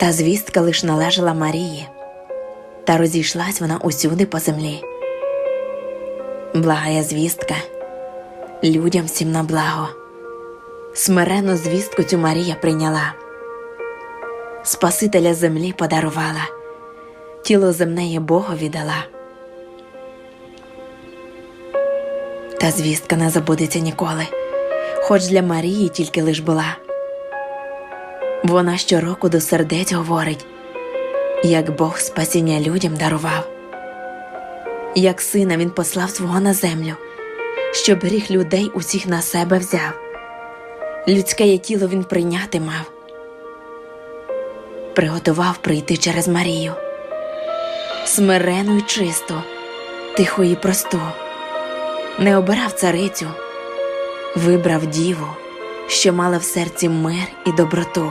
Та звістка лиш належала Марії, та розійшлась вона усюди по землі. Благая звістка, людям всім на благо. Смирену звістку цю Марія прийняла, Спасителя землі подарувала, тіло земне є Богові дала. Та звістка не забудеться ніколи, хоч для Марії тільки лиш була. Вона щороку до сердець говорить, як Бог спасіння людям дарував, як сина він послав свого на землю, щоб гріх людей усіх на себе взяв. Людське є тіло він прийняти мав, приготував прийти через Марію, смирену й чисту, тиху і просту, не обирав царицю, вибрав діву, що мала в серці мир і доброту.